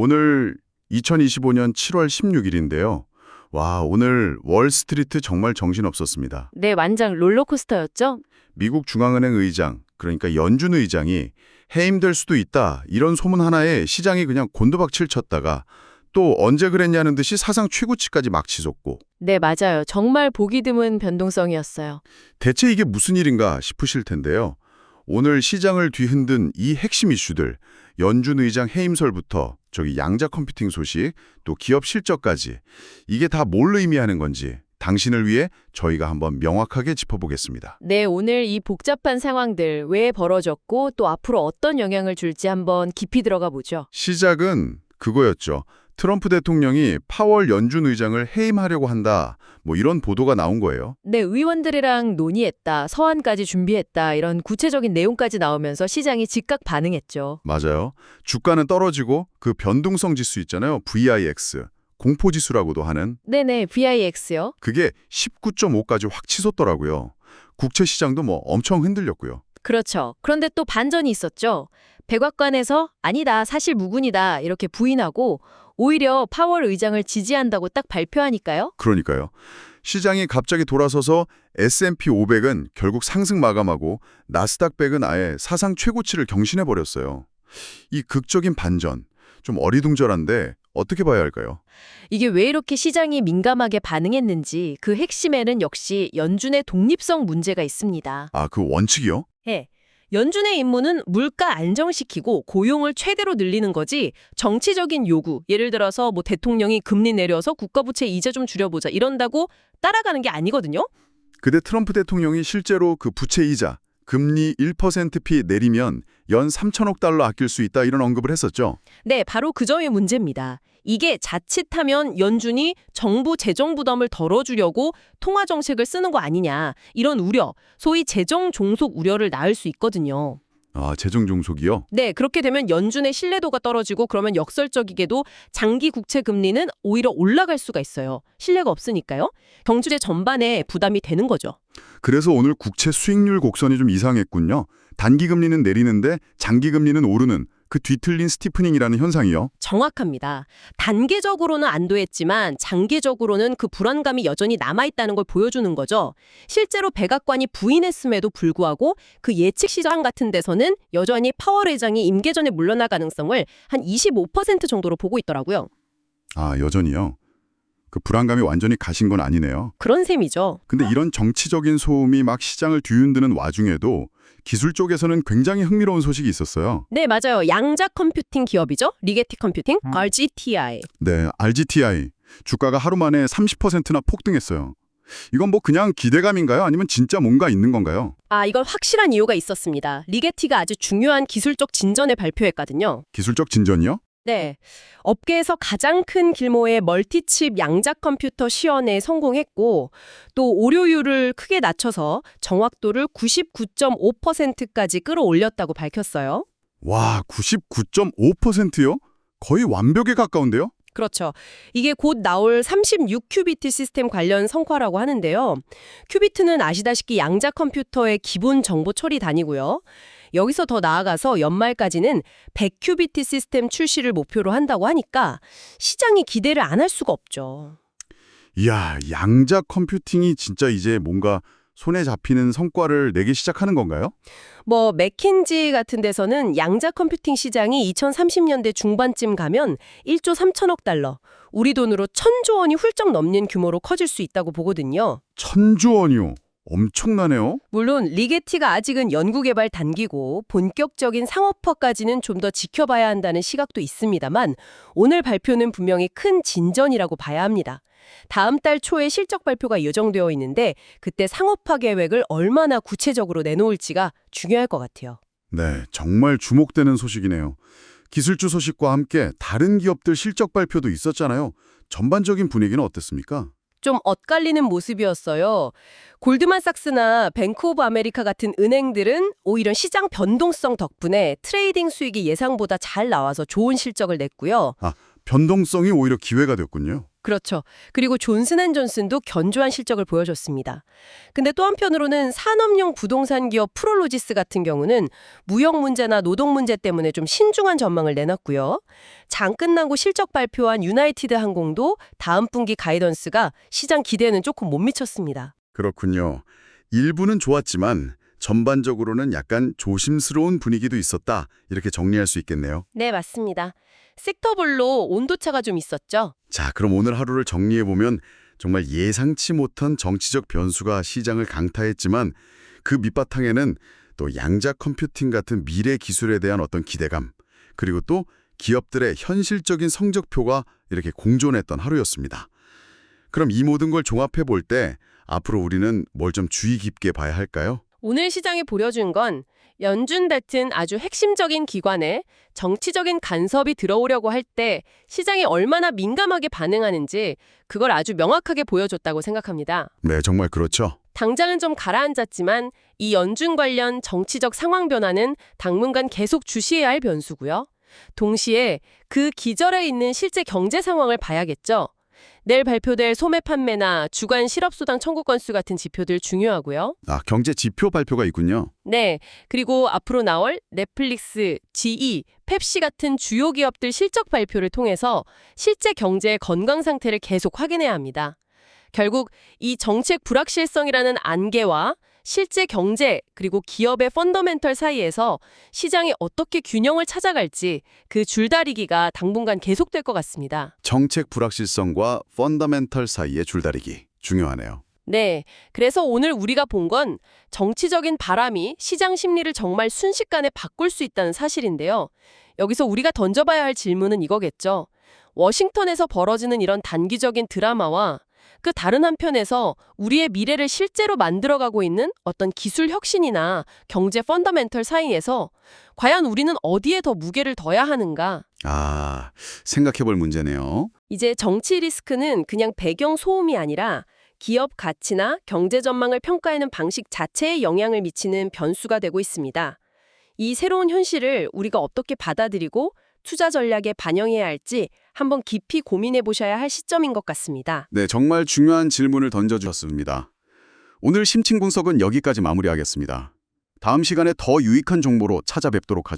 오늘 2025년 7월 16일인데요. 와, 오늘 월스트리트 정말 정신없었습니다. 네, 완전 롤러코스터였죠? 미국 중앙은행 의장, 그러니까 연준 의장이 해임될 수도 있다 이런 소문 하나에 시장이 그냥 곤두박질 쳤다가 또 언제 그랬냐는 듯이 사상 최고치까지 막 치솟고 네, 맞아요. 정말 보기 드문 변동성이었어요. 대체 이게 무슨 일인가 싶으실 텐데요. 오늘 시장을 뒤흔든 이 핵심 이슈들, 연준 의장 해임설부터 저기 양자 컴퓨팅 소식, 또 기업 실적까지 이게 다 뭘 의미하는 건지 당신을 위해 저희가 한번 명확하게 짚어보겠습니다. 네, 오늘 이 복잡한 상황들 왜 벌어졌고 또 앞으로 어떤 영향을 줄지 한번 깊이 들어가 보죠. 시작은 그거였죠. 트럼프 대통령이 파월 연준 의장을 해임하려고 한다. 뭐 이런 보도가 나온 거예요. 네, 의원들이랑 논의했다, 서한까지 준비했다 이런 구체적인 내용까지 나오면서 시장이 즉각 반응했죠. 맞아요. 주가는 떨어지고 그 변동성 지수 있잖아요. VIX. 공포지수라고도 하는 네네, VIX요. 그게 19.5까지 확 치솟더라고요. 국채 시장도 뭐 엄청 흔들렸고요. 그렇죠. 그런데 또 반전이 있었죠. 백악관에서 아니다, 사실 무근이다 이렇게 부인하고 오히려 파월 의장을 지지한다고 딱 발표하니까요. 그러니까요. 시장이 갑자기 돌아서서 S&P 500은 결국 상승 마감하고 나스닥 100은 아예 사상 최고치를 경신해 버렸어요. 이 극적인 반전 좀 어리둥절한데 어떻게 봐야 할까요? 이게 왜 이렇게 시장이 민감하게 반응했는지 그 핵심에는 역시 연준의 독립성 문제가 있습니다. 아, 그 원칙이요? 예. 연준의 임무는 물가 안정시키고 고용을 최대로 늘리는 거지 정치적인 요구, 예를 들어서 뭐 대통령이 금리 내려서 국가부채 이자 좀 줄여보자 이런다고 따라가는 게 아니거든요. 그때 트럼프 대통령이 실제로 그 부채 이자 금리 1%피 내리면 연 3천억 달러 아낄 수 있다 이런 언급을 했었죠. 네, 바로 그 점이 문제입니다. 이게 자칫하면 연준이 정부 재정 부담을 덜어주려고 통화 정책을 쓰는 거 아니냐 이런 우려, 소위 재정 종속 우려를 낳을 수 있거든요. 아, 재정 종속이요? 네, 그렇게 되면 연준의 신뢰도가 떨어지고 그러면 역설적이게도 장기 국채 금리는 오히려 올라갈 수가 있어요. 신뢰가 없으니까요. 경주제 전반에 부담이 되는 거죠. 그래서 오늘 국채 수익률 곡선이 좀 이상했군요. 단기 금리는 내리는데 장기 금리는 오르는 그 뒤틀린 스티프닝이라는 현상이요. 정확합니다. 단계적으로는 안도했지만 장기적으로는 그 불안감이 여전히 남아있다는 걸 보여주는 거죠. 실제로 백악관이 부인했음에도 불구하고 그 예측 시장 같은 데서는 여전히 파월 회장이 임기 전에 물러날 가능성을 한 25% 정도로 보고 있더라고요. 아, 여전히요. 그 불안감이 완전히 가신 건 아니네요. 그런 셈이죠. 근데 이런 정치적인 소음이 막 시장을 뒤흔드는 와중에도 기술 쪽에서는 굉장히 흥미로운 소식이 있었어요. 네, 맞아요. 양자 컴퓨팅 기업이죠. 리게티 컴퓨팅, 음. RGTI. 네, RGTI. 주가가 하루 만에 30%나 폭등했어요. 이건 뭐 그냥 기대감인가요? 아니면 진짜 뭔가 있는 건가요? 아, 이건 확실한 이유가 있었습니다. 리게티가 아주 중요한 기술적 진전을 발표했거든요. 기술적 진전이요? 네. 업계에서 가장 큰 규모의 멀티칩 양자 컴퓨터 시연에 성공했고 또 오류율을 크게 낮춰서 정확도를 99.5%까지 끌어올렸다고 밝혔어요. 와, 99.5%요? 거의 완벽에 가까운데요? 그렇죠. 이게 곧 나올 36큐비트 시스템 관련 성과라고 하는데요. 큐비트는 아시다시피 양자 컴퓨터의 기본 정보 처리 단위고요. 여기서 더 나아가서 연말까지는 100큐비트 시스템 출시를 목표로 한다고 하니까 시장이 기대를 안 할 수가 없죠. 이야, 양자 컴퓨팅이 진짜 이제 뭔가 손에 잡히는 성과를 내기 시작하는 건가요? 뭐 맥킨지 같은 데서는 양자 컴퓨팅 시장이 2030년대 중반쯤 가면 1조 3천억 달러, 우리 돈으로 천조 원이 훌쩍 넘는 규모로 커질 수 있다고 보거든요. 천조 원이요. 엄청나네요. 물론 리게티가 아직은 연구개발 단기고 본격적인 상업화까지는 좀 더 지켜봐야 한다는 시각도 있습니다만 오늘 발표는 분명히 큰 진전이라고 봐야 합니다. 다음 달 초에 실적 발표가 예정되어 있는데 그때 상업화 계획을 얼마나 구체적으로 내놓을지가 중요할 것 같아요. 네, 정말 주목되는 소식이네요. 기술주 소식과 함께 다른 기업들 실적 발표도 있었잖아요. 전반적인 분위기는 어땠습니까? 좀 엇갈리는 모습이었어요. 골드만삭스나 뱅크 오브 아메리카 같은 은행들은 오히려 시장 변동성 덕분에 트레이딩 수익이 예상보다 잘 나와서 좋은 실적을 냈고요. 변동성이 오히려 기회가 됐군요. 그렇죠. 그리고 존슨앤존슨도 견조한 실적을 보여줬습니다. 근데 또 한편으로는 산업용 부동산 기업 프롤로지스 같은 경우는 무역 문제나 노동 문제 때문에 좀 신중한 전망을 내놨고요. 장 끝나고 실적 발표한 유나이티드 항공도 다음 분기 가이던스가 시장 기대에는 조금 못 미쳤습니다. 그렇군요. 일부는 좋았지만 전반적으로는 약간 조심스러운 분위기도 있었다. 이렇게 정리할 수 있겠네요. 네, 맞습니다. 섹터별로 온도차가 좀 있었죠. 자, 그럼 오늘 하루를 정리해 보면 정말 예상치 못한 정치적 변수가 시장을 강타했지만 그 밑바탕에는 또 양자 컴퓨팅 같은 미래 기술에 대한 어떤 기대감, 그리고 또 기업들의 현실적인 성적표가 이렇게 공존했던 하루였습니다. 그럼 이 모든 걸 종합해 볼 때 앞으로 우리는 뭘 좀 주의 깊게 봐야 할까요? 오늘 시장이 보여준 건 연준 같은 아주 핵심적인 기관에 정치적인 간섭이 들어오려고 할 때 시장이 얼마나 민감하게 반응하는지 그걸 아주 명확하게 보여줬다고 생각합니다. 네, 정말 그렇죠. 당장은 좀 가라앉았지만 이 연준 관련 정치적 상황 변화는 당분간 계속 주시해야 할 변수고요. 동시에 그 기절에 있는 실제 경제 상황을 봐야겠죠. 내일 발표될 소매 판매나 주간 실업수당 청구 건수 같은 지표들 중요하고요. 아, 경제 지표 발표가 있군요. 네. 그리고 앞으로 나올 넷플릭스, GE, 펩시 같은 주요 기업들 실적 발표를 통해서 실제 경제의 건강 상태를 계속 확인해야 합니다. 결국 이 정책 불확실성이라는 안개와 실제 경제 그리고 기업의 펀더멘털 사이에서 시장이 어떻게 균형을 찾아갈지 그 줄다리기가 당분간 계속될 것 같습니다. 정책 불확실성과 펀더멘털 사이의 줄다리기 중요하네요. 네. 그래서 오늘 우리가 본 건 정치적인 바람이 시장 심리를 정말 순식간에 바꿀 수 있다는 사실인데요. 여기서 우리가 던져봐야 할 질문은 이거겠죠. 워싱턴에서 벌어지는 이런 단기적인 드라마와 그 다른 한편에서 우리의 미래를 실제로 만들어가고 있는 어떤 기술 혁신이나 경제 펀더멘털 사이에서 과연 우리는 어디에 더 무게를 둬야 하는가? 아, 생각해 볼 문제네요. 이제 정치 리스크는 그냥 배경 소음이 아니라 기업 가치나 경제 전망을 평가하는 방식 자체에 영향을 미치는 변수가 되고 있습니다. 이 새로운 현실을 우리가 어떻게 받아들이고 투자 전략에 반영해야 할지 한번 깊이 고민해 보셔야 할 시점인 것 같습니다. 네, 정말 중요한 질문을 던져주셨습니다. 오늘 심층 분석은 여기까지 마무리하겠습니다. 다음 시간에 더 유익한 정보로 찾아뵙도록 하죠.